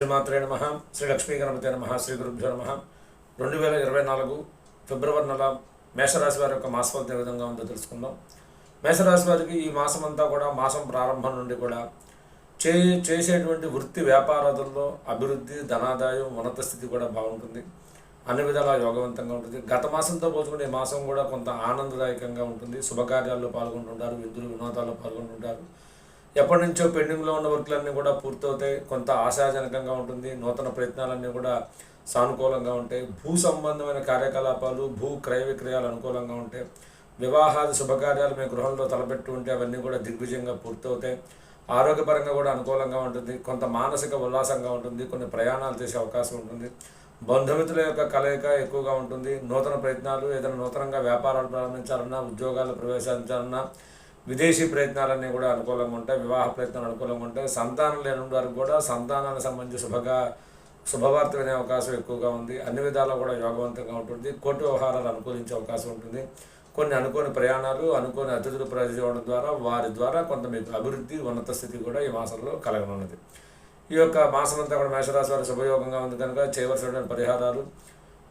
శ్రీమాత్రే నమ శ్రీ లక్ష్మీ గణపతి నమ శ్రీ గురుభ్యో నమ. రెండు వేల ఇరవై నాలుగు ఫిబ్రవరి నెల మేషరాశి వారి యొక్క మాసఫలితం ఏ విధంగా ఉందో తెలుసుకుందాం. మేషరాశి వారికి ఈ మాసం అంతా కూడా మాసం ప్రారంభం నుండి కూడా చే చేసేటువంటి వృత్తి వ్యాపారాదుల్లో అభివృద్ధి ధనాదాయం ఉన్నత స్థితి కూడా బాగుంటుంది. అన్ని విధాలా యోగవంతంగా ఉంటుంది. గత మాసంతో పోల్చుకుంటే ఈ మాసం కూడా కొంత ఆనందదాయకంగా ఉంటుంది. శుభకార్యాల్లో పాల్గొంటుంటారు విందులు వినోదాల్లో పాల్గొంటుంటారు. ఎప్పటి నుంచో పెండింగ్లో ఉన్న వర్క్లన్నీ కూడా పూర్తవుతాయి. కొంత ఆశాజనకంగా ఉంటుంది. నూతన ప్రయత్నాలన్నీ కూడా సానుకూలంగా ఉంటాయి. భూ సంబంధమైన కార్యకలాపాలు భూ క్రయ విక్రయాలు అనుకూలంగా ఉంటాయి. వివాహాది శుభకార్యాలు మీ గృహంలో తలపెట్టి ఉంటే అవన్నీ కూడా దిగ్విజయంగా పూర్తవుతాయి. ఆరోగ్యపరంగా కూడా అనుకూలంగా ఉంటుంది. కొంత మానసిక ఉల్లాసంగా ఉంటుంది. కొన్ని ప్రయాణాలు చేసే అవకాశం ఉంటుంది. బంధుమిత్రుల యొక్క కలయిక ఎక్కువగా ఉంటుంది. నూతన ప్రయత్నాలు ఏదైనా నూతనంగా వ్యాపారాలు ప్రారంభించాలన్నా ఉద్యోగాలు ప్రవేశించాలన్నా విదేశీ ప్రయత్నాలన్నీ కూడా అనుకూలంగా ఉంటాయి వివాహ ప్రయత్నాలు అనుకూలంగా ఉంటాయి. సంతానం లేని వారికి కూడా సంతానానికి సంబంధించి శుభగా శుభవార్త వినే అవకాశం ఎక్కువగా ఉంది. అన్ని విధాలా కూడా యోగవంతంగా ఉంటుంది. కోటి వ్యవహారాలు అనుకూలించే అవకాశం ఉంటుంది. కొన్ని అనుకోని ప్రయాణాలు అనుకోని అతిథులు ప్రవేశించడం ద్వారా వారి ద్వారా కొంత మీకు అభివృద్ధి ఉన్నత స్థితి కూడా ఈ మాసంలో కలగనున్నది. ఈ యొక్క మాసం అంతా కూడా మేషరాశి వారి శుభయోగంగా ఉంది కనుక చేయవలసినటువంటి పరిహారాలు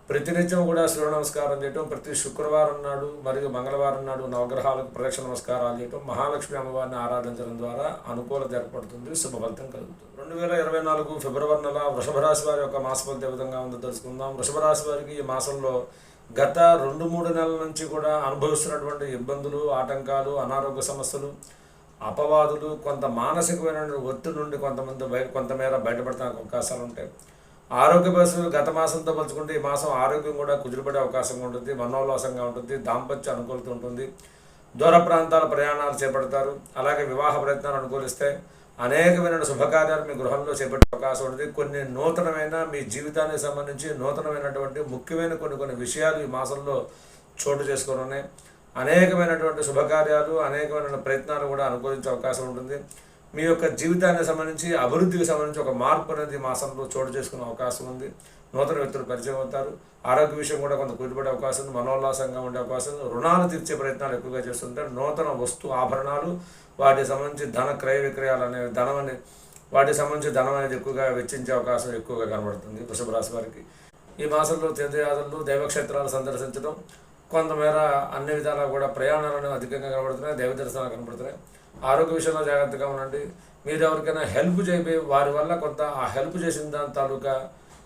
ప్రతినిత్యం కూడా సూర్య నమస్కారం చేయటం ప్రతి శుక్రవారం నాడు మరియు మంగళవారం నాడు నవగ్రహాలకు ప్రదక్షిణ నమస్కారాలు చేయటం మహాలక్ష్మి అమ్మవారిని ఆరాధించడం ద్వారా అనుకూలత ఏర్పడుతుంది శుభఫలితం కలుగుతుంది. రెండు వేల ఇరవై నాలుగు ఫిబ్రవరి నెల వృషభ రాశి వారి యొక్క మాస ఫలితం విధంగా ఉందో తెలుసుకుందాం. వృషభ రాశి వారికి ఈ మాసంలో గత రెండు మూడు నెలల నుంచి కూడా అనుభవిస్తున్నటువంటి ఇబ్బందులు ఆటంకాలు అనారోగ్య సమస్యలు అపవాదులు కొంత మానసికమైన ఒత్తిడి నుండి కొంతమంది బయట కొంతమేర బయటపడటానికి అవకాశాలు ఉంటాయి. ఆరోగ్య పరిస్థితులు గత మాసంతో పోల్చుకుంటే ఈ మాసం ఆరోగ్యం కూడా కుదురుపడే అవకాశం ఉంటుంది మనోల్లాసంగా ఉంటుంది దాంపత్య అనుకూలత ఉంటుంది. దూర ప్రాంతాల ప్రయాణాలు చేపడతారు. అలాగే వివాహ ప్రయత్నాలు అనుకూలిస్తే అనేకమైన శుభకార్యాలు మీ గృహంలో చేపట్టే అవకాశం ఉంటుంది. కొన్ని నూతనమైన మీ జీవితానికి సంబంధించి నూతనమైనటువంటి ముఖ్యమైన కొన్ని కొన్ని విషయాలు ఈ మాసంలో చోటు చేసుకుని ఉన్నాయి. అనేకమైనటువంటి శుభకార్యాలు అనేకమైన ప్రయత్నాలు కూడా అనుకూలించే అవకాశం ఉంటుంది. మీ యొక్క జీవితానికి సంబంధించి అభివృద్ధికి సంబంధించి ఒక మార్పు అనేది మాసంలో చోటు చేసుకునే అవకాశం ఉంది. నూతన వ్యక్తులు పరిచయం అవుతారు. ఆరోగ్య విషయం కూడా కొంత కుదిరిపడే అవకాశం ఉంది. మనోల్లాసంగా ఉండే అవకాశం ఉంది. రుణాలు తీర్చే ప్రయత్నాలు ఎక్కువగా చేస్తుంటారు. నూతన వస్తు ఆభరణాలు వాటికి సంబంధించి ధన క్రయ విక్రయాలు అనేవి ధనం అనే వాటికి సంబంధించి ధనం అనేది ఎక్కువగా వెచ్చించే అవకాశం ఎక్కువగా కనబడుతుంది వృషభ రాశి వారికి. ఈ మాసంలో తీర్థయాత్రలు దైవక్షేత్రాలు సందర్శించడం కొంతమేర అన్ని విధాలా కూడా ప్రయాణాలను అధికంగా కనబడుతున్నాయి. దైవ దర్శనాలు కనబడుతున్నాయి. ఆరోగ్య విషయంలో జాగ్రత్తగా ఉండండి. మీరు ఎవరికైనా హెల్ప్ చేయబోయి వారి వల్ల కొంత ఆ హెల్ప్ చేసిన దాని తాలూకా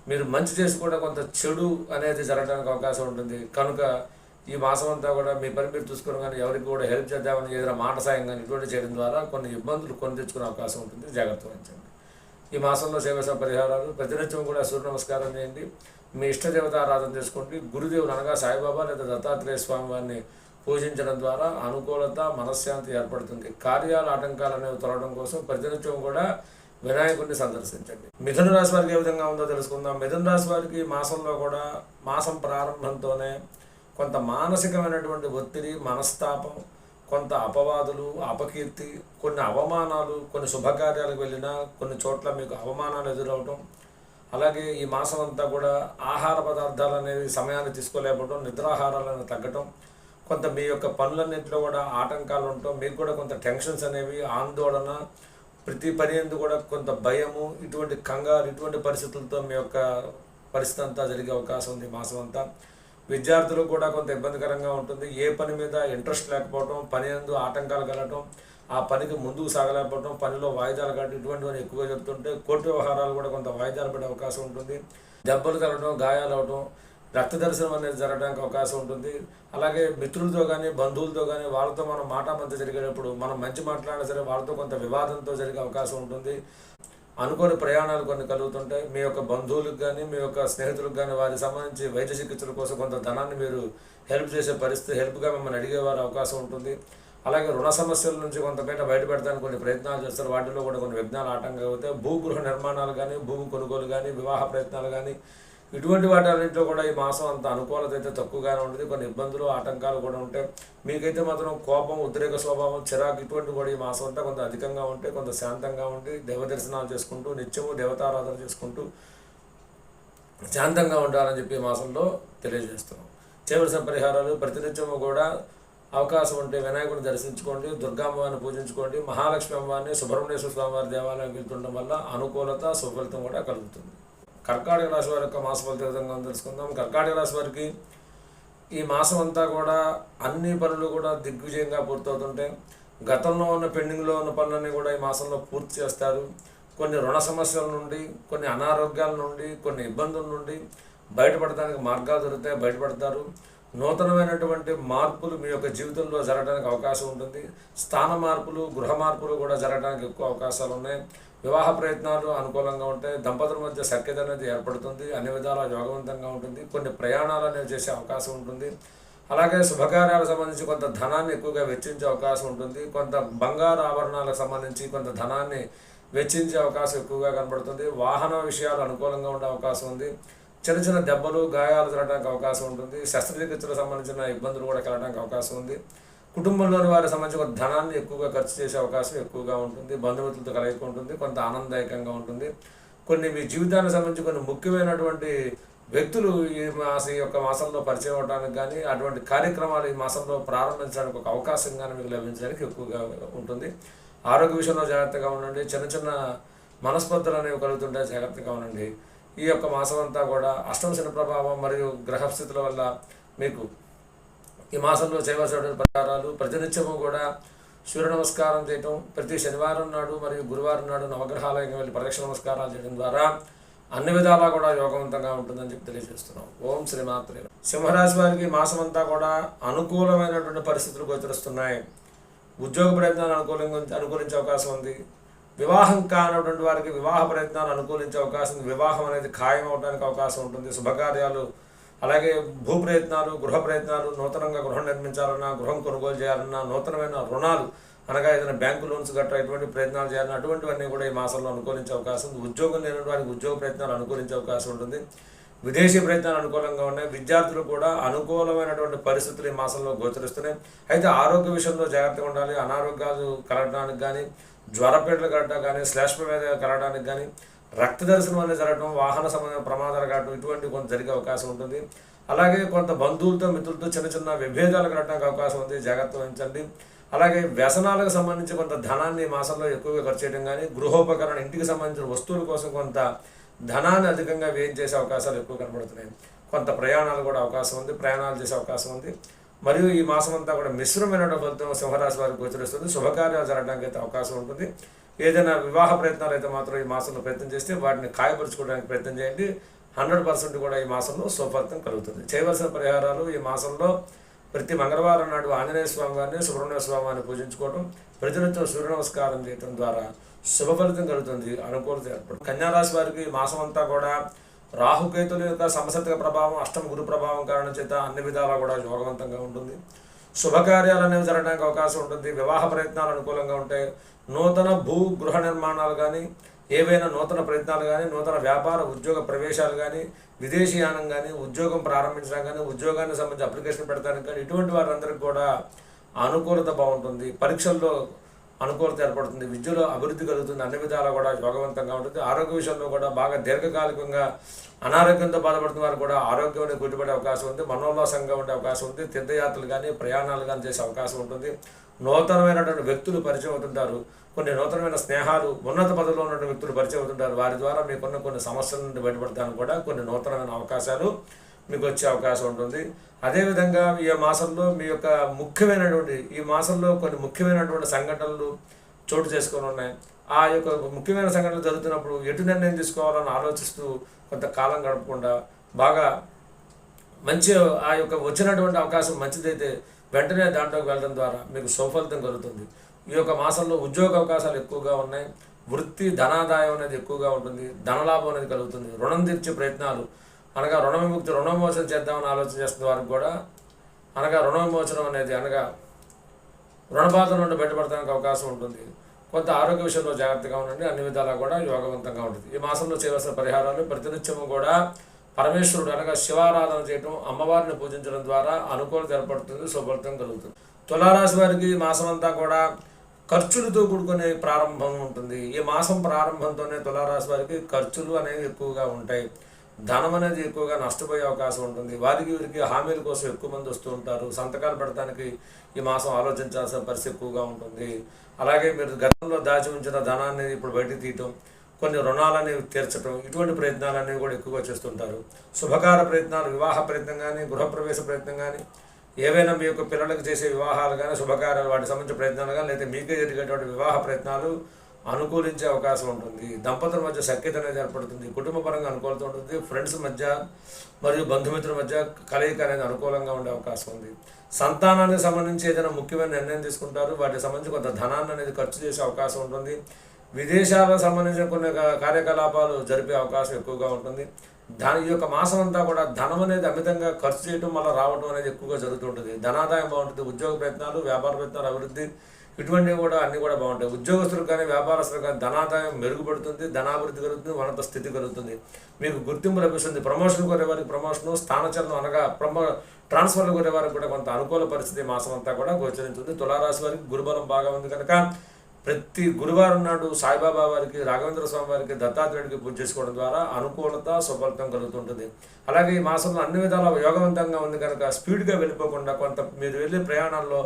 మీరు మంచి చేసి కూడా కొంత చెడు అనేది జరగడానికి అవకాశం ఉంటుంది. కనుక ఈ మాసం అంతా కూడా మీ పని మీరు చూసుకోవడం కానీ ఎవరికి కూడా హెల్ప్ చేద్దామని ఏదైనా మాట సాయం కానీ ఇటువంటి చేయడం ద్వారా కొన్ని ఇబ్బందులు కొని తెచ్చుకునే అవకాశం ఉంటుంది. జాగ్రత్త వహించండి. ఈ మాసంలో చేయాల్సిన పరిహారాలు ప్రతినిత్యం కూడా సూర్య నమస్కారం చేయండి. మీ ఇష్ట దేవత ఆరాధన చేసుకోండి. గురుదేవుడు అనగా సాయిబాబా లేదా దత్తాత్రేయ స్వామి వారిని పూజించడం ద్వారా అనుకూలత మనశ్శాంతి ఏర్పడుతుంది. కార్యాల ఆటంకాలు అనేవి తొలగడం కోసం ప్రతినిత్యం కూడా వినాయకుడిని సందర్శించండి. మిథున రాశి వారికి ఏ విధంగా ఉందో తెలుసుకుందాం. మిథున రాశి వారికి మాసంలో కూడా మాసం ప్రారంభంతోనే కొంత మానసికమైనటువంటి ఒత్తిడి మనస్తాపం కొంత అపవాదులు అపకీర్తి కొన్ని అవమానాలు కొన్ని శుభకార్యాలకు వెళ్ళినా కొన్ని చోట్ల మీకు అవమానాలు ఎదురవటం అలాగే ఈ మాసం అంతా కూడా ఆహార పదార్థాలు అనేవి సమయాన్ని తీసుకోలేకపోవడం నిద్రాహారాలను తగ్గటం కొంత మీ యొక్క పనులన్నింటిలో కూడా ఆటంకాలు ఉండటం మీకు కూడా కొంత టెన్షన్స్ అనేవి ఆందోళన ప్రతి పని ఎందుకు కూడా కొంత భయము ఇటువంటి కంగారు ఇటువంటి పరిస్థితులతో మీ యొక్క పరిస్థితి అంతా జరిగే అవకాశం ఉంది మాసం అంతా. విద్యార్థులకు కూడా కొంత ఇబ్బందికరంగా ఉంటుంది. ఏ పని మీద ఇంట్రెస్ట్ లేకపోవడం పని ఎందు ఆటంకాలు కలగటం ఆ పనికి ముందుకు సాగలేకపోవడం పనిలో వాయిదాలు కట్టడం ఇటువంటివన్నీ ఎక్కువగా చెప్తుంటే కోర్టు వ్యవహారాలు కూడా కొంత వాయిదాలు పడే అవకాశం ఉంటుంది. దెబ్బలు తగలడం గాయాలు అవడం రక్త దర్శనం అనేది జరగడానికి అవకాశం ఉంటుంది. అలాగే మిత్రులతో కానీ బంధువులతో కానీ వాళ్ళతో మనం మాట మధ్య జరిగేటప్పుడు మనం మంచి మాట్లాడినా సరే వాళ్ళతో కొంత వివాదంతో జరిగే అవకాశం ఉంటుంది. అనుకోని ప్రయాణాలు కొన్ని కలుగుతుంటాయి. మీ యొక్క బంధువులకు కానీ మీ యొక్క స్నేహితులకు కానీ వారికి సంబంధించి వైద్య చికిత్సల కోసం కొంత ధనాన్ని మీరు హెల్ప్ చేసే పరిస్థితి హెల్ప్గా మిమ్మల్ని అడిగేవారు అవకాశం ఉంటుంది. అలాగే రుణ సమస్యల నుంచి కొంత బయట బయటపెడతానికి కొన్ని ప్రయత్నాలు చేస్తారు. వాటిలో కూడా కొన్ని విఘ్నాలు ఆటంకం అవుతాయి. భూగృహ నిర్మాణాలు కానీ భూమి కొనుగోలు కానీ వివాహ ప్రయత్నాలు కానీ ఇటువంటి వాటన్నింటిలో కూడా ఈ మాసం అంత అనుకూలత అయితే తక్కువగానే ఉంటుంది. కొన్ని ఇబ్బందులు ఆటంకాలు కూడా ఉంటాయి మీకైతే మాత్రం కోపం ఉద్రేక స్వభావం చిరాకు ఇటువంటి కూడా ఈ మాసం అంతా కొంత అధికంగా ఉంటే కొంత శాంతంగా ఉండి దేవ దర్శనాలు చేసుకుంటూ నిత్యము దేవతారాధన చేసుకుంటూ శాంతంగా ఉండాలని చెప్పి ఈ మాసంలో తెలియజేస్తున్నాం. చేయవలసిన పరిహారాలు ప్రతినిత్యము కూడా అవకాశం ఉంటే వినాయకుడిని దర్శించుకోండి దుర్గామ్మవారిని పూజించుకోండి మహాలక్ష్మి అమ్మవారిని సుబ్రహ్మణ్యేశ్వర స్వామివారి దేవాలయానికి వెళ్తుండడం వల్ల అనుకూలత సుఫలితం కూడా కలుగుతుంది. కర్కాటక రాశి వారి యొక్క మాస ఫలిత విధంగా తెలుసుకుందాం. కర్కాటక రాశి వారికి ఈ మాసం అంతా కూడా అన్ని పనులు కూడా దిగ్విజయంగా పూర్తవుతుంటాయి. గతంలో ఉన్న పెండింగ్లో ఉన్న పనులన్నీ కూడా ఈ మాసంలో పూర్తి చేస్తారు. కొన్ని రుణ సమస్యల నుండి కొన్ని అనారోగ్యాల నుండి కొన్ని ఇబ్బందుల నుండి బయటపడడానికి మార్గాలు దొరుకుతాయి బయటపడతారు. నూతనమైనటువంటి మార్పులు మీ యొక్క జీవితంలో జరగడానికి అవకాశం ఉంటుంది. స్థాన మార్పులు గృహ మార్పులు కూడా జరగడానికి ఎక్కువ అవకాశాలు ఉన్నాయి. వివాహ ప్రయత్నాలు అనుకూలంగా ఉంటాయి. దంపతుల మధ్య సఖ్యత అనేది ఏర్పడుతుంది. అన్ని విధాలా యోగవంతంగా ఉంటుంది. కొన్ని ప్రయాణాలు అనేవి చేసే అవకాశం ఉంటుంది. అలాగే శుభకార్యాలకు సంబంధించి కొంత ధనాన్ని ఎక్కువగా వెచ్చించే అవకాశం ఉంటుంది. కొంత బంగారు ఆభరణాలకు సంబంధించి కొంత ధనాన్ని వెచ్చించే అవకాశం ఎక్కువగా కనబడుతుంది. వాహన విషయాలు అనుకూలంగా ఉండే అవకాశం ఉంది. చిన్న చిన్న దెబ్బలు గాయాలు తినడానికి అవకాశం ఉంటుంది. శస్త్రచికిత్సలకు సంబంధించిన ఇబ్బందులు కూడా కలగడానికి అవకాశం ఉంది. కుటుంబంలోని వారికి సంబంధించి ధనాన్ని ఎక్కువగా ఖర్చు చేసే అవకాశం ఎక్కువగా ఉంటుంది బంధుమిత్రులతో కలయిక ఉంటుంది కొంత ఆనందదాయకంగా ఉంటుంది. కొన్ని మీ జీవితానికి సంబంధించి కొన్ని ముఖ్యమైనటువంటి వ్యక్తులు ఈ మాస ఈ యొక్క మాసంలో పరిచయం అవడానికి కానీ అటువంటి కార్యక్రమాలు ఈ మాసంలో ప్రారంభించడానికి ఒక అవకాశం కానీ మీకు లభించడానికి ఎక్కువగా ఉంటుంది. ఆరోగ్య విషయంలో జాగ్రత్తగా ఉండండి. చిన్న చిన్న మనస్పర్ధలు అనేవి కలుగుతుంటే జాగ్రత్తగా ఉండండి. ఈ యొక్క మాసం అంతా కూడా అష్టమ శని ప్రభావం మరియు గ్రహస్థితుల వల్ల మీకు ఈ మాసంలో చేయవలసినటువంటి పరిహారాలు ప్రతినిత్యము కూడా సూర్య నమస్కారం చేయటం ప్రతి శనివారం నాడు మరియు గురువారం నాడు నవగ్రహాలయం వెళ్ళి ప్రదక్షిణ నమస్కారాలు చేయడం ద్వారా అన్ని విధాలా కూడా యోగవంతంగా ఉంటుందని చెప్పి తెలియజేస్తున్నాం. ఓం శ్రీమాత్రే సింహరాశి వారికి ఈ మాసం అంతా కూడా అనుకూలమైనటువంటి పరిస్థితులు గోచరిస్తున్నాయి. ఉద్యోగ ప్రయత్నాలు అనుకూలంగా అనుకూలించే అవకాశం ఉంది. వివాహం కానటువంటి వారికి వివాహ ప్రయత్నాలు అనుకూలించే అవకాశం ఉంది. వివాహం అనేది ఖాయం అవడానికి అవకాశం ఉంటుంది. శుభకార్యాలు అలాగే భూ ప్రయత్నాలు గృహ ప్రయత్నాలు నూతనంగా గృహం నిర్మించాలన్నా గృహం కొనుగోలు చేయాలన్నా నూతనమైన రుణాలు అనగా ఏదైనా బ్యాంకు లోన్స్ గట్రా ఎటువంటి ప్రయత్నాలు చేయాలన్నా అటువంటివన్నీ కూడా ఈ మాసంలో అనుకూలించే అవకాశం ఉంది. ఉద్యోగం లేని వారికి ఉద్యోగ ప్రయత్నాలు అనుకూలించే అవకాశం ఉంటుంది. విదేశీ ప్రయత్నాలు అనుకూలంగా ఉన్నాయి. విద్యార్థులు కూడా అనుకూలమైనటువంటి పరిస్థితులు ఈ మాసంలో గోచరిస్తున్నాయి. అయితే ఆరోగ్య విషయంలో జాగ్రత్తగా ఉండాలి. అనారోగ్యాలు కలగడానికి కానీ జ్వరపేటలు కలగడం కానీ శ్లేష్మ మీద కలగడానికి కానీ రక్త దర్శనం అనేది జరగడం వాహన సంబంధమైన ప్రమాదాలు కావడం ఇటువంటి కొంత జరిగే అవకాశం ఉంటుంది. అలాగే కొంత బంధువులతో మిత్రులతో చిన్న చిన్న విభేదాలు కట్టడానికి అవకాశం ఉంది. జాగ్రత్త వహించండి. అలాగే వ్యసనాలకు సంబంధించి కొంత ధనాన్ని మాసంలో ఎక్కువగా ఖర్చు చేయడం కానీ గృహోపకరణ ఇంటికి సంబంధించిన వస్తువుల కోసం కొంత ధనాన్ని అధికంగా వ్యయం చేసే అవకాశాలు ఎక్కువ కనబడుతున్నాయి. కొంత ప్రయాణాలు కూడా అవకాశం ఉంది. ప్రయాణాలు చేసే అవకాశం ఉంది. మరియు ఈ మాసం అంతా కూడా మిశ్రమైన ఫలితం సింహరాశి వారికి గోచరిస్తుంది. శుభకార్యాలు జరగడానికి అయితే అవకాశం ఉంటుంది. ఏదైనా వివాహ ప్రయత్నాలు అయితే మాత్రం ఈ మాసంలో ప్రయత్నం చేస్తే వాటిని కాయపరుచుకోవడానికి ప్రయత్నం చేయండి. హండ్రెడ్ పర్సెంట్ కూడా ఈ మాసంలో సుఫలితం కలుగుతుంది. చేయవలసిన పరిహారాలు ఈ మాసంలో ప్రతి మంగళవారం నాడు ఆంజనేయ స్వామి వారిని సుబ్రహ్మణ్య స్వామి పూజించుకోవడం ప్రతినిత్యం సూర్య నమస్కారం చేయడం ద్వారా శుభ ఫలితం కలుగుతుంది అనుకూలత ఏర్పడుతుంది. కన్యారాశి వారికి ఈ మాసం అంతా కూడా రాహుకేతుల యొక్క సమసత్వ ప్రభావం అష్టమ గురు ప్రభావం కారణం చేత అన్ని విధాలా కూడా యోగవంతంగా ఉంటుంది. శుభకార్యాలు అనేవి జరగడానికి అవకాశం ఉంటుంది. వివాహ ప్రయత్నాలు అనుకూలంగా ఉంటాయి. నూతన భూ గృహ నిర్మాణాలు కానీ ఏవైనా నూతన ప్రయత్నాలు కానీ నూతన వ్యాపార ఉద్యోగ ప్రవేశాలు కానీ విదేశీయానం కానీ ఉద్యోగం ప్రారంభించడం కానీ ఉద్యోగానికి సంబంధించి అప్లికేషన్ పెడతానికి కానీ ఇటువంటి వారందరికీ కూడా అనుకూలత బాగుంటుంది. పరీక్షల్లో అనుకూలత ఏర్పడుతుంది. విద్యలో అభివృద్ధి కలుగుతుంది. అన్ని విధాలా కూడా యోగవంతంగా ఉంటుంది. ఆరోగ్య విషయంలో కూడా బాగా దీర్ఘకాలికంగా అనారోగ్యంతో బాధపడుతున్న వారు కూడా ఆరోగ్యం అనేది గుర్తుపడే అవకాశం ఉంది. మనోల్లాసంగా ఉండే అవకాశం ఉంది. తీర్థయాత్రలు కానీ ప్రయాణాలు కానీ చేసే అవకాశం ఉంటుంది. నూతనమైనటువంటి వ్యక్తులు పరిచయం అవుతుంటారు. కొన్ని నూతనమైన స్నేహాలు ఉన్నత పదవిలో ఉన్నటువంటి వ్యక్తులు పరిచయం అవుతుంటారు. వారి ద్వారా మీకున్న కొన్ని సమస్యల నుండి బయటపడతానికి కూడా కొన్ని నూతనమైన అవకాశాలు మీకు వచ్చే అవకాశం ఉంటుంది. అదేవిధంగా ఈ మాసంలో మీ యొక్క ముఖ్యమైనటువంటి ఈ మాసంలో కొన్ని ముఖ్యమైనటువంటి సంఘటనలు చోటు చేసుకొని ఉన్నాయి. ఆ యొక్క ముఖ్యమైన సంఘటనలు జరుగుతున్నప్పుడు ఎటు నిర్ణయం తీసుకోవాలని ఆలోచిస్తూ కొంత కాలం గడపకుండా బాగా మంచి ఆ యొక్క వచ్చినటువంటి అవకాశం మంచిదైతే వెంటనే దాంట్లోకి వెళ్ళడం ద్వారా మీకు సౌఫలితం కలుగుతుంది. ఈ యొక్క మాసంలో ఉద్యోగ అవకాశాలు ఎక్కువగా ఉన్నాయి. వృత్తి ధనాదాయం అనేది ఎక్కువగా ఉంటుంది. ధనలాభం అనేది కలుగుతుంది. రుణం తీర్చే ప్రయత్నాలు అనగా రుణ విముక్తి రుణ విమోచన చేద్దామని ఆలోచన చేస్తున్న వారికి కూడా అనగా రుణ విమోచనం అనేది అనగా రుణబాధ నుండి బయటపడడానికి అవకాశం ఉంటుంది. కొంత ఆరోగ్య విషయంలో జాగ్రత్తగా ఉండండి. అన్ని విధాలా కూడా యోగవంతంగా ఉంటుంది. ఈ మాసంలో చేయవలసిన పరిహారాలు ప్రతినిత్యము కూడా పరమేశ్వరుడు అనగా శివారాధన చేయటం అమ్మవారిని పూజించడం ద్వారా అనుకూలత ఏర్పడుతుంది శుభఫలితం కలుగుతుంది. తులారాశి వారికి ఈ మాసం అంతా కూడా ఖర్చులతో కూడుకునే ప్రారంభం ఉంటుంది. ఈ మాసం ప్రారంభంతోనే తులారాశి వారికి ఖర్చులు అనేవి ఎక్కువగా ఉంటాయి. ధనం అనేది ఎక్కువగా నష్టపోయే అవకాశం ఉంటుంది. వారికి వీరికి హామీల కోసం ఎక్కువ మంది వస్తూ ఉంటారు. సంతకాలు పెడతానికి ఈ మాసం ఆలోచించాల్సిన పరిస్థితి ఎక్కువగా ఉంటుంది. అలాగే మీరు గతంలో దాచి ఉంచిన ధనాన్ని ఇప్పుడు బయటకు తీయటం కొన్ని రుణాలని తీర్చడం ఇటువంటి ప్రయత్నాలన్నీ కూడా ఎక్కువగా చేస్తుంటారు. శుభకార ప్రయత్నాలు వివాహ ప్రయత్నం కానీ గృహప్రవేశ ప్రయత్నం కానీ ఏవైనా మీ యొక్క పిల్లలకు చేసే వివాహాలు కానీ శుభకార్యాలు వాటికి సంబంధించిన ప్రయత్నాలు కానీ లేదా మీకే జరిగేటువంటి వివాహ ప్రయత్నాలు అనుకూలించే అవకాశం ఉంటుంది. దంపతుల మధ్య సఖ్యత అనేది ఏర్పడుతుంది. కుటుంబ పరంగా అనుకూలత ఉంటుంది. ఫ్రెండ్స్ మధ్య మరియు బంధుమిత్రుల మధ్య కలయిక అనేది అనుకూలంగా ఉండే అవకాశం ఉంది. సంతానానికి సంబంధించి ఏదైనా ముఖ్యమైన నిర్ణయం తీసుకుంటారు. వాటికి సంబంధించి కొంత ధనాన్ని అనేది ఖర్చు చేసే అవకాశం ఉంటుంది. విదేశాలకు సంబంధించిన కొన్ని కార్యకలాపాలు జరిపే అవకాశం ఎక్కువగా ఉంటుంది. దాని ఈ యొక్క మాసం అంతా కూడా ధనం అనేది అమితంగా ఖర్చు చేయడం వల్ల రావడం అనేది ఎక్కువగా జరుగుతుంటుంది ధనాదాయం బాగుంటుంది. ఉద్యోగ ప్రయత్నాలు వ్యాపార ప్రయత్నాలు అభివృద్ధి ఇటువంటివి కూడా అన్నీ కూడా బాగుంటాయి. ఉద్యోగస్తులకు కానీ వ్యాపారస్తులకు కానీ ధనాదాయం మెరుగుపడుతుంది ధనాభివృద్ధి కలుగుతుంది ఉన్నత స్థితి కలుగుతుంది. మీకు గుర్తింపు లభిస్తుంది. ప్రమోషన్ కొనే వారికి ప్రమోషన్ స్థానచలనం అనగా ప్రమో ట్రాన్స్ఫర్లు కొనే వారికి కూడా కొంత అనుకూల పరిస్థితి మాసం అంతా కూడా గోచరించింది. తులారాశి వారికి గురుబలం బాగా ఉంది కనుక ప్రతి గురువారం నాడు సాయిబాబా వారికి రాఘవేంద్ర స్వామి వారికి దత్తాత్రేయుడికి పూజ చేసుకోవడం ద్వారా అనుకూలత సుఫలితం కలుగుతుంటుంది. అలాగే ఈ మాసంలో అన్ని విధాల యోగవంతంగా ఉంది కనుక స్పీడ్గా వెళ్ళిపోకుండా కొంత మీరు వెళ్ళే ప్రయాణాల్లో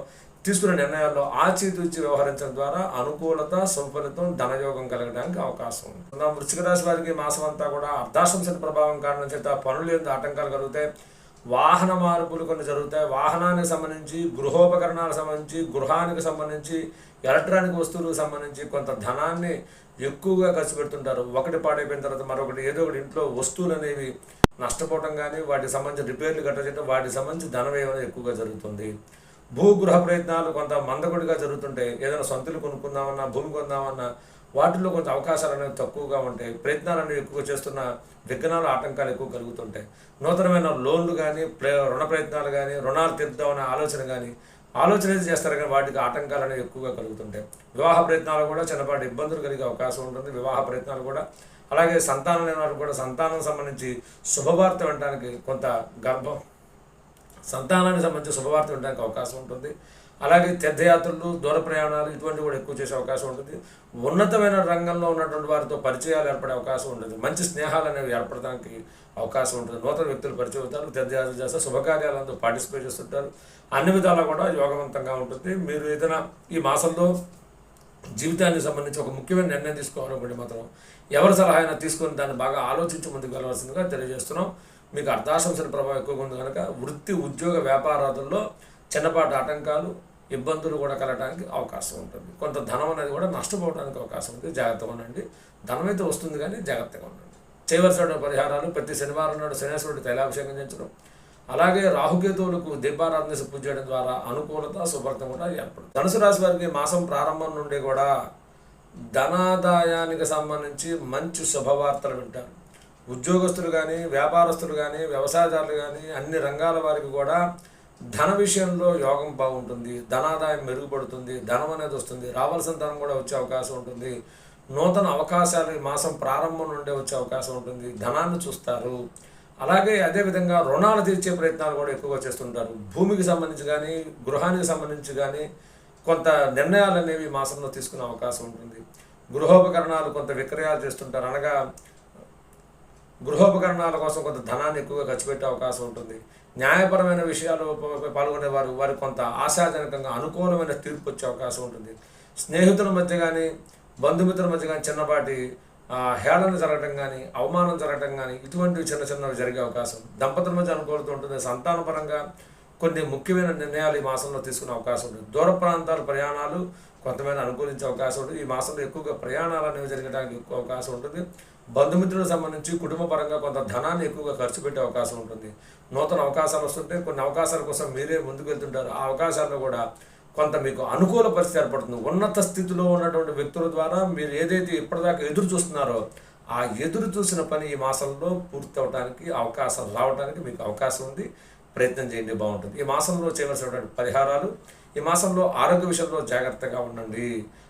తీసుకునే నిర్ణయాల్లో ఆచితూచి వ్యవహరించడం ద్వారా అనుకూలత సుఫలితం ధనయోగం కలగడానికి అవకాశం ఉంది. వృశ్చిక రాశి వారికి మాసం అంతా కూడా అర్ధాశంసన ప్రభావం కారణం చేత పనులు ఎంత ఆటంకాలు కలుగుతాయి. వాహన మార్పులు కొన్ని జరుగుతాయి. వాహనానికి సంబంధించి గృహోపకరణాలకు సంబంధించి గృహానికి సంబంధించి ఎలక్ట్రానిక్ వస్తువులకు సంబంధించి కొంత ధనాన్ని ఎక్కువగా ఖర్చు పెడుతుంటారు. ఒకటి పాడైపోయిన తర్వాత మరొకటి ఏదో ఒకటి ఇంట్లో వస్తువులు అనేవి నష్టపోవడం కానీ వాటికి సంబంధించి రిపేర్లు కట్ట చేయడం వాటికి సంబంధించి ధన వ్యయం ఎక్కువగా జరుగుతుంది. భూగృహ ప్రయత్నాలు కొంత మందకొడిగా జరుగుతుంటాయి ఏదైనా సొంతలు కొనుక్కుందామన్నా భూమి కొందామన్నా వాటిలో కొంచెం అవకాశాలు అనేవి తక్కువగా ఉంటాయి ప్రయత్నాలు అనేవి ఎక్కువ చేస్తున్న విఘ్నాలు ఆటంకాలు ఎక్కువ కలుగుతుంటాయి. నూతనమైన లోన్లు కానీ రుణ ప్రయత్నాలు కానీ రుణాలు తీర్దామనే ఆలోచన కానీ ఆలోచన అయితే చేస్తారు కానీ వాటికి ఆటంకాలు అనేవి ఎక్కువగా కలుగుతుంటాయి. వివాహ ప్రయత్నాలు కూడా చిన్నపాటి ఇబ్బందులు కలిగే అవకాశం ఉంటుంది. వివాహ ప్రయత్నాలు కూడా అలాగే సంతానం లేని వారు కూడా సంతానం సంబంధించి శుభవార్త వినడానికి కొంత గర్భం సంతానానికి సంబంధించి శుభవార్త ఉండడానికి అవకాశం ఉంటుంది. అలాగే తీర్థయాత్రలు దూర ప్రయాణాలు ఇటువంటివి కూడా ఎక్కువ చేసే అవకాశం ఉంటుంది. ఉన్నతమైన రంగంలో ఉన్నటువంటి వారితో పరిచయాలు ఏర్పడే అవకాశం ఉంటుంది. మంచి స్నేహాలు అనేవి ఏర్పడడానికి అవకాశం ఉంటుంది. నూతన వ్యక్తులు పరిచయం అవుతారు. తీర్థయాత్రలు చేస్తారు శుభకార్యాలంతా పార్టిసిపేట్ చేస్తుంటారు. అన్ని విధాలా కూడా యోగవంతంగా ఉంటుంది. మీరు ఏదైనా ఈ మాసంలో జీవితానికి సంబంధించి ఒక ముఖ్యమైన నిర్ణయం తీసుకోవాలనుకుంటే మాత్రం ఎవరి సలహా అయినా తీసుకొని దాన్ని బాగా ఆలోచించి ముందుకు వెళ్ళవలసిందిగా తెలియజేస్తున్నాం. మీకు అర్థాశంసన ప్రభావం ఎక్కువగా ఉంది కనుక వృత్తి ఉద్యోగ వ్యాపారాదుల్లో చిన్నపాటి ఆటంకాలు ఇబ్బందులు కూడా కలగడానికి అవకాశం ఉంటుంది. కొంత ధనం అనేది కూడా నష్టపోవడానికి అవకాశం ఉంది. జాగ్రత్తగా ఉండండి. ధనం అయితే వస్తుంది కానీ జాగ్రత్తగా ఉండండి. చేయవలసిన పరిహారాలు ప్రతి శనివారం నాడు శనేశ్వరుడు తైలాభిషేకం చేయించడం అలాగే రాహుకేతువులకు దీపారాధన పూజ చేయడం ద్వారా అనుకూలత శుభ్రత కూడా ఏర్పడుతుంది. ధనుసు రాశి వారికి మాసం ప్రారంభం నుండి కూడా ధనాదాయానికి సంబంధించి మంచి శుభవార్తలు వింటారు. ఉద్యోగస్తులు కానీ వ్యాపారస్తులు కానీ వ్యవసాయదారులు కానీ అన్ని రంగాల వారికి కూడా ధన విషయంలో యోగం బాగుంటుంది. ధనాదాయం మెరుగుపడుతుంది. ధనం అనేది వస్తుంది. రావాల్సిన ధనం కూడా వచ్చే అవకాశం ఉంటుంది. నూతన అవకాశాలు ఈ మాసం ప్రారంభం నుండే వచ్చే అవకాశం ఉంటుంది. ధనాన్ని చూస్తారు. అలాగే అదేవిధంగా రుణాలు తీర్చే ప్రయత్నాలు కూడా ఎక్కువగా చేస్తుంటారు. భూమికి సంబంధించి కానీ గృహానికి సంబంధించి కానీ కొంత నిర్ణయాలు అనేవి మాసంలో తీసుకునే అవకాశం ఉంటుంది. గృహోపకరణాలు కొంత విక్రయాలు చేస్తుంటారు. అనగా గృహోపకరణాల కోసం కొంత ధనాన్ని ఎక్కువగా ఖర్చు పెట్టే అవకాశం ఉంటుంది. న్యాయపరమైన విషయాలు పాల్గొనేవారు పాల్గొనే వారు వారికి కొంత ఆశాజనకంగా అనుకూలమైన తీర్పు వచ్చే అవకాశం ఉంటుంది. స్నేహితుల మధ్య కానీ బంధుమిత్రుల మధ్య కానీ చిన్నపాటి హేళన జరగటం కానీ అవమానం జరగటం కానీ ఇటువంటివి చిన్న చిన్నవి జరిగే అవకాశం. దంపతుల మధ్య అనుకూలత ఉంటుంది. సంతానపరంగా కొన్ని ముఖ్యమైన నిర్ణయాలు ఈ మాసంలో తీసుకునే అవకాశం ఉంటుంది. దూర ప్రాంతాల ప్రయాణాలు కొంతమంది అనుకూలించే అవకాశం ఉంటుంది. ఈ మాసంలో ఎక్కువగా ప్రయాణాలు అనేవి జరగడానికి ఎక్కువ అవకాశం ఉంటుంది. బంధుమిత్రులకు సంబంధించి కుటుంబ పరంగా కొంత ధనాన్ని ఎక్కువగా ఖర్చు పెట్టే అవకాశం ఉంటుంది. నూతన అవకాశాలు వస్తుంటే కొన్ని అవకాశాల కోసం మీరే ముందుకు వెళ్తుంటారు. ఆ అవకాశాల్లో కూడా కొంత మీకు అనుకూల పరిస్థితి ఏర్పడుతుంది. ఉన్నత స్థితిలో ఉన్నటువంటి వ్యక్తుల ద్వారా మీరు ఏదైతే ఇప్పటిదాకా ఎదురు చూస్తున్నారో ఆ ఎదురు చూసిన పని ఈ మాసంలో పూర్తి అవడానికి అవకాశం రావడానికి మీకు అవకాశం ఉంది. ప్రయత్నం చేయండి బాగుంటుంది. ఈ మాసంలో చేయవలసినటువంటి పరిహారాలు ఈ మాసంలో ఆరోగ్య విషయంలో జాగ్రత్తగా ఉండండి.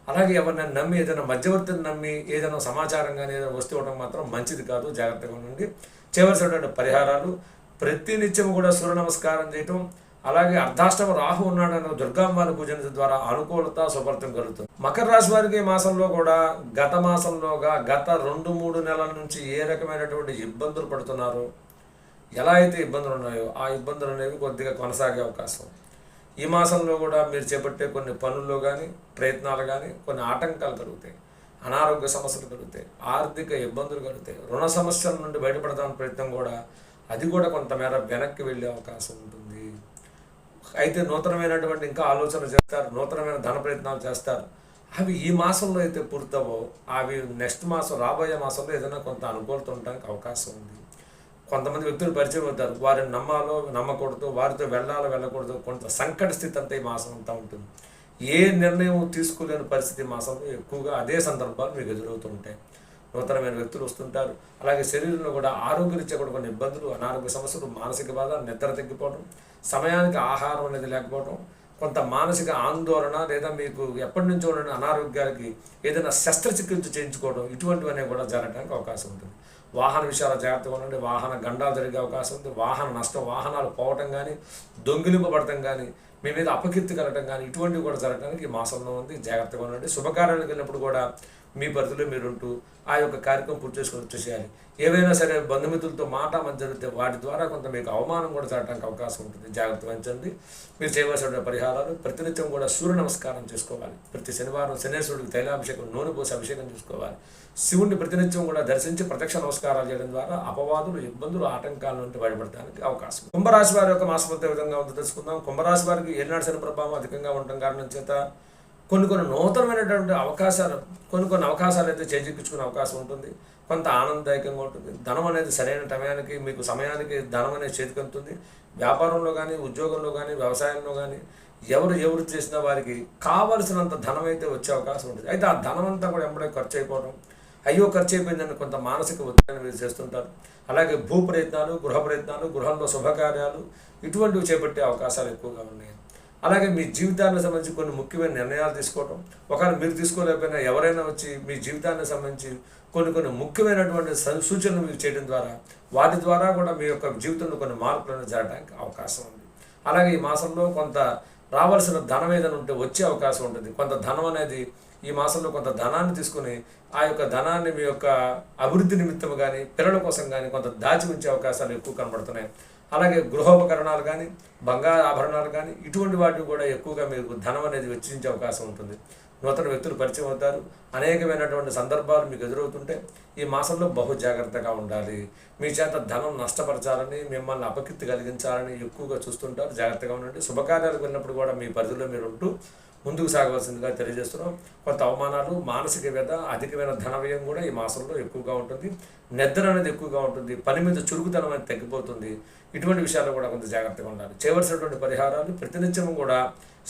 అలాగే ఎవరినైనా నమ్మి ఏదైనా మధ్యవర్తిని నమ్మి ఏదైనా సమాచారం కానీ ఏదైనా వస్తూ ఉండడం మాత్రం మంచిది కాదు. జాగ్రత్తగా ఉండండి. చేయవలసినటువంటి పరిహారాలు ప్రతినిత్యం కూడా సూర్య నమస్కారం చేయటం అలాగే అర్ధాష్టమ రాహు ఉన్నాడని దుర్గాంబాన్ని పూజన ద్వారా అనుకూలత శుభర్థం కలుగుతుంది. మకర రాశి వారికి ఈ మాసంలో కూడా గత మాసంలోగా గత రెండు మూడు నెలల నుంచి ఏ రకమైనటువంటి ఇబ్బందులు పడుతున్నారో? ఎలా అయితే ఇబ్బందులు ఉన్నాయో ఆ ఇబ్బందులు అనేవి కొద్దిగా కొనసాగే అవకాశం. ఉంది. ఈ మాసంలో కూడా మీరు చేపట్టే కొన్ని పనుల్లో కానీ ప్రయత్నాలు కానీ కొన్ని ఆటంకాలు కలుగుతాయి అనారోగ్య సమస్యలు కలుగుతాయి ఆర్థిక ఇబ్బందులు కలుగుతాయి రుణ సమస్యల నుండి బయటపడదాని ప్రయత్నం కూడా అది కూడా కొంతమేర వెనక్కి వెళ్ళే అవకాశం ఉంటుంది. అయితే నూతనమైనటువంటి ఇంకా ఆలోచన చేస్తారు నూతనమైన ధన ప్రయత్నాలు చేస్తారు. అవి ఈ మాసంలో అయితే పూర్తవో అవి నెక్స్ట్ మాసం రాబోయే మాసంలో ఏదైనా కొంత అనుకూలత ఉండడానికి అవకాశం ఉంది. కొంతమంది వ్యక్తులు పరిచయం అవుతారు. వారిని నమ్మాలో నమ్మకూడదు వారితో వెళ్ళాలో వెళ్ళకూడదు కొంత సంకట స్థితి అంతా ఈ మాసం అంతా ఉంటుంది. ఏ నిర్ణయం తీసుకోలేని పరిస్థితి మాసంలో ఎక్కువగా అదే సందర్భాలు మీకు ఎదురవుతుంటాయి. నూతనమైన వ్యక్తులు వస్తుంటారు. అలాగే శరీరంలో కూడా ఆరోగ్యరీత్యా కూడా కొన్ని ఇబ్బందులు అనారోగ్య సమస్యలు మానసిక బాధ నిద్ర తగ్గిపోవడం సమయానికి ఆహారం అనేది లేకపోవడం కొంత మానసిక ఆందోళన లేదా మీకు ఎప్పటి నుంచో ఉన్న అనారోగ్యాలకి ఏదైనా శస్త్రచికిత్స చేయించుకోవడం ఇటువంటివన్నీ కూడా జరగడానికి అవకాశం ఉంటుంది. వాహన విషయాల జాగ్రత్తగా ఉండండి. వాహన గండాలు జరిగే అవకాశం ఉంది. వాహన నష్టం వాహనాలు పోవటం కానీ దొంగిలింపబడటం కానీ మీ మీద అపకీర్తి కలగటం కానీ ఇటువంటివి కూడా జరగడానికి ఈ మాసంలో ఉంది. జాగ్రత్తగా ఉండండి. శుభకార్యాలకు వెళ్ళినప్పుడు కూడా మీ పరిధిలో మీరుంటూ ఆ యొక్క కార్యక్రమం పూర్తి చేసుకొని వచ్చేసేయాలి. ఏవైనా సరే బంధుమిత్రులతో మాట మంచి జరిగితే వాటి ద్వారా కొంత మీకు అవమానం కూడా జరగడానికి అవకాశం ఉంటుంది. జాగ్రత్త వహించండి. మీరు చేయవలసిన పరిహారాలు ప్రతినిత్యం కూడా సూర్య నమస్కారం చేసుకోవాలి. ప్రతి శనివారం శనేశ్వరుడికి తైలాభిషేకం నూనె పోసి అభిషేకం చేసుకోవాలి. శివుడిని ప్రతినిత్యం కూడా దర్శించి ప్రత్యక్ష నమస్కారాలు చేయడం ద్వారా అపవాదులు ఇబ్బందులు ఆటంకాల నుండి బయటపడడానికి అవకాశం. కుంభరాశి వారి యొక్క మాసపత్ర విధంగా ఉందో తెలుసుకుందాం. కుంభరాశి వారికి ఏనాడు శని ప్రభావం అధికంగా ఉండటం కారణం చేత కొన్ని కొన్ని నూతనమైనటువంటి అవకాశాలు కొన్ని కొన్ని అవకాశాలు అయితే చేజిక్కించుకునే అవకాశం ఉంటుంది. కొంత ఆనందదాయకంగా ఉంటుంది. ధనం అనేది సరైన సమయానికి మీకు సమయానికి ధనం అనేది చేతికంతుంది. వ్యాపారంలో కానీ ఉద్యోగంలో కానీ వ్యవసాయంలో కానీ ఎవరు ఎవరు చేసిన వారికి కావలసినంత ధనం అయితే వచ్చే అవకాశం ఉంటుంది. అయితే ఆ ధనం అంతా కూడా ఎంబడే ఖర్చు అయిపోవడం అయ్యో ఖర్చు అయిపోయిందని కొంత మానసిక ఒత్తిడిని మీరు చేస్తుంటారు. అలాగే భూ ప్రయత్నాలు గృహ ప్రయత్నాలు గృహంలో శుభకార్యాలు ఇటువంటివి చేపట్టే అవకాశాలు ఎక్కువగా ఉన్నాయి. అలాగే మీ జీవితానికి సంబంధించి కొన్ని ముఖ్యమైన నిర్ణయాలు తీసుకోవడం ఒకవేళ మీరు తీసుకోలేకపోయినా ఎవరైనా వచ్చి మీ జీవితానికి సంబంధించి కొన్ని కొన్ని ముఖ్యమైనటువంటి సూచనలు మీకు చేయడం ద్వారా వాటి ద్వారా కూడా మీ యొక్క జీవితంలో కొన్ని మార్పులను జరగడానికి అవకాశం ఉంది. అలాగే ఈ మాసంలో కొంత రావాల్సిన ధనం ఏదైనా ఉంటే వచ్చే అవకాశం ఉంటుంది. కొంత ధనం అనేది ఈ మాసంలో కొంత ధనాన్ని తీసుకుని ఆ యొక్క ధనాన్ని మీ యొక్క అభివృద్ధి నిమిత్తం కానీ పిల్లల కోసం కానీ కొంత దాచి ఉంచే అవకాశాలు ఎక్కువ కనబడుతున్నాయి. అలాగే గృహోపకరణాలు కానీ బంగారు ఆభరణాలు కానీ ఇటువంటి వాటికి కూడా ఎక్కువగా మీకు ధనం అనేది వెచ్చించే అవకాశం ఉంటుంది. నూతన వ్యక్తులు పరిచయం అవుతారు. అనేకమైనటువంటి సందర్భాలు మీకు ఎదురవుతుంటే ఈ మాసంలో బహు జాగ్రత్తగా ఉండాలి. మీ చేత ధనం నష్టపరచాలని మిమ్మల్ని అపకీర్తి కలిగించాలని ఎక్కువగా చూస్తుంటారు. జాగ్రత్తగా ఉండండి. శుభకార్యాలకు వెళ్ళినప్పుడు కూడా మీ పరిధిలో మీరు ఉంటూ ముందుకు సాగవలసిందిగా తెలియజేస్తున్నాం. కొంత అవమానాలు మానసిక వ్యధ అధికమైన ధన వ్యయం కూడా ఈ మాసంలో ఎక్కువగా ఉంటుంది. నిద్ర అనేది ఎక్కువగా ఉంటుంది. పని మీద చురుకుదనం అనేది తగ్గిపోతుంది. ఇటువంటి విషయాల్లో కూడా కొంత జాగ్రత్తగా ఉండాలి. చేయవలసినటువంటి పరిహారాలు ప్రతినిత్యం కూడా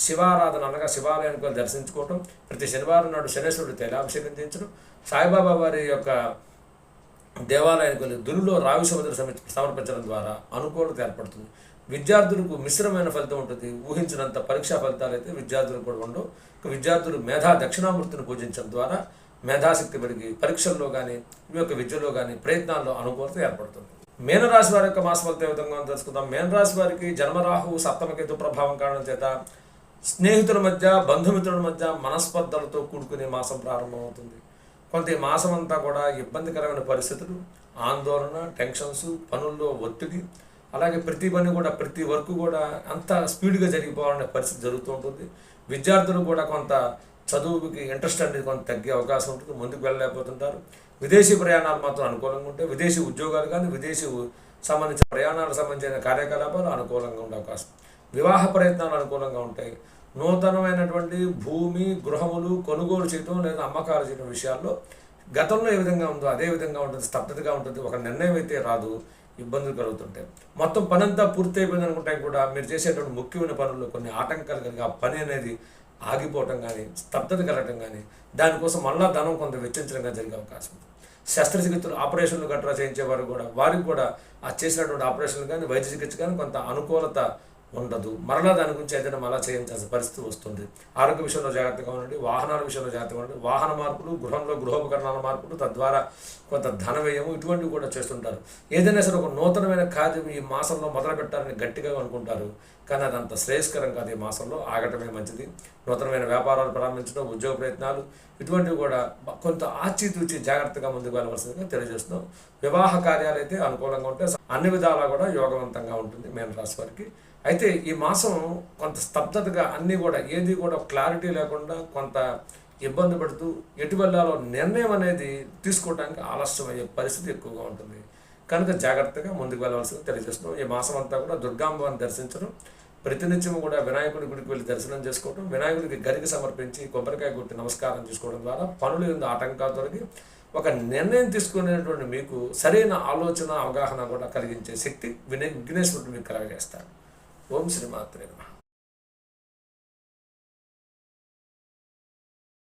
శివారాధన అనగా శివాలయానికి దర్శించుకోవటం ప్రతి శనివారం నాడు శనేశ్వరుడు తైలాభిషేకం చేయించడం సాయిబాబా వారి యొక్క దేవాలయానికి వెళ్ళి దులులో రావి సముద్ర సమర్పించడం ద్వారా అనుకూలత ఏర్పడుతుంది. విద్యార్థులకు మిశ్రమైన ఫలితం ఉంటుంది. ఊహించినంత పరీక్షా ఫలితాలు అయితే విద్యార్థులకు కూడా ఉండవు. ఇక విద్యార్థులు మేధా దక్షిణామూర్తిని పూజించడం ద్వారా మేధాశక్తి పెరిగి పరీక్షల్లో కానీ మీ యొక్క విద్యలో కానీ ప్రయత్నాల్లో అనుకూలత ఏర్పడుతుంది. మీనరాశి వారి యొక్క మాస ఫలితం ఏ విధంగా తెలుసుకుందాం. మీనరాశి వారికి జన్మరాహు సప్తమకేతు ప్రభావం కారణం చేత స్నేహితుల మధ్య బంధుమిత్రుల మధ్య మనస్పర్ధలతో కూడుకునే మాసం ప్రారంభమవుతుంది. కొంత ఈ మాసం అంతా కూడా ఇబ్బందికరమైన పరిస్థితులు ఆందోళన టెన్షన్స్ పనుల్లో ఒత్తిడి అలాగే ప్రతి పని కూడా ప్రతి వర్క్ కూడా అంత స్పీడ్గా జరిగిపోవాలనే పరిస్థితి జరుగుతూ ఉంటుంది. విద్యార్థులు కూడా కొంత చదువుకి ఇంట్రెస్ట్ అనేది కొంత తగ్గే అవకాశం ఉంటుంది. ముందుకు వెళ్ళలేకపోతుంటారు. విదేశీ ప్రయాణాలు మాత్రం అనుకూలంగా ఉంటాయి విదేశీ ఉద్యోగాలు కానీ విదేశీ సంబంధించిన ప్రయాణాలకు సంబంధించిన కార్యకలాపాలు అనుకూలంగా ఉండే అవకాశం. వివాహ ప్రయత్నాలు అనుకూలంగా ఉంటాయి. నూతనమైనటువంటి భూమి గృహములు కొనుగోలు చేయడం లేదా అమ్మకాలు చేయడం విషయాల్లో గతంలో ఏ విధంగా ఉందో అదే విధంగా ఉంటుంది స్తబ్దతగా ఉంటుంది. ఒక నిర్ణయం అయితే రాదు. ఇబ్బందులు కలుగుతుంటాయి. మొత్తం పనంతా పూర్తయిపోయింది పూర్తి అనుకుంటే కూడా మీరు చేసేటువంటి ముఖ్యమైన పనుల్లో కొన్ని ఆటంకాలు కలిగి ఆ పని అనేది ఆగిపోవటం కానీ స్తబ్దత కలగటం కానీ దానికోసం మళ్ళా ధనం కొంత వెచ్చించడం కానీ జరిగే అవకాశం ఉంది. శస్త్రచికిత్సలు ఆపరేషన్లు గట్రా చేయించేవారు కూడా వారికి కూడా ఆ చేసినటువంటి ఆపరేషన్లు కానీ వైద్య చికిత్స కానీ కొంత అనుకూలత ఉండదు. మరలా దాని గురించి ఏదైనా మళ్ళా చేయించాల్సిన పరిస్థితి వస్తుంది. ఆరోగ్య విషయంలో జాగ్రత్తగా ఉండండి. వాహనాల విషయంలో జాగ్రత్తగా ఉండండి. వాహన మార్పులు గృహంలో గృహోపకరణాల మార్పులు తద్వారా కొంత ధన వ్యయము ఇటువంటివి కూడా చేస్తుంటారు. ఏదైనా సరే ఒక నూతనమైన కార్యం ఈ మాసంలో మొదలు పెట్టాలని గట్టిగా అనుకుంటారు. కానీ అది అంత శ్రేయస్కరం కాదు ఈ మాసంలో. ఆగటమే మంచిది. నూతనమైన వ్యాపారాలు ప్రారంభించడం ఉద్యోగ ప్రయత్నాలు ఇటువంటివి కూడా కొంత ఆచితూచి జాగ్రత్తగా ముందుకు వెళ్ళవలసిందిగా తెలియజేస్తున్నాం. వివాహ కార్యాలు అయితే అనుకూలంగా ఉంటే అన్ని విధాలా కూడా యోగవంతంగా ఉంటుంది. మేము రాసి వారికి అయితే ఈ మాసం కొంత స్తబ్దతగా అన్నీ కూడా ఏది కూడా క్లారిటీ లేకుండా కొంత ఇబ్బంది పడుతూ ఎటు వెళ్ళాలో నిర్ణయం అనేది తీసుకోవడానికి ఆలస్యం అయ్యే పరిస్థితి ఎక్కువగా ఉంటుంది. కనుక జాగ్రత్తగా ముందుకు వెళ్ళవలసింది తెలియజేస్తున్నాం. ఈ మాసం అంతా కూడా దుర్గాంబని దర్శించడం ప్రతినిత్యం కూడా వినాయకుడి గుడికి వెళ్ళి దర్శనం చేసుకోవడం వినాయకుడికి గరికి సమర్పించి కొబ్బరికాయ కొట్టి నమస్కారం చేసుకోవడం ద్వారా పనులు ఎందు ఆటంకాలు తొలగి ఒక నిర్ణయం తీసుకునేటువంటి మీకు సరైన ఆలోచన అవగాహన కూడా కలిగించే శక్తి వినే విఘ్నేశ్వరుడు మీకు కలగజేస్తారు. ఓం శ్రీ మాత్రే నమః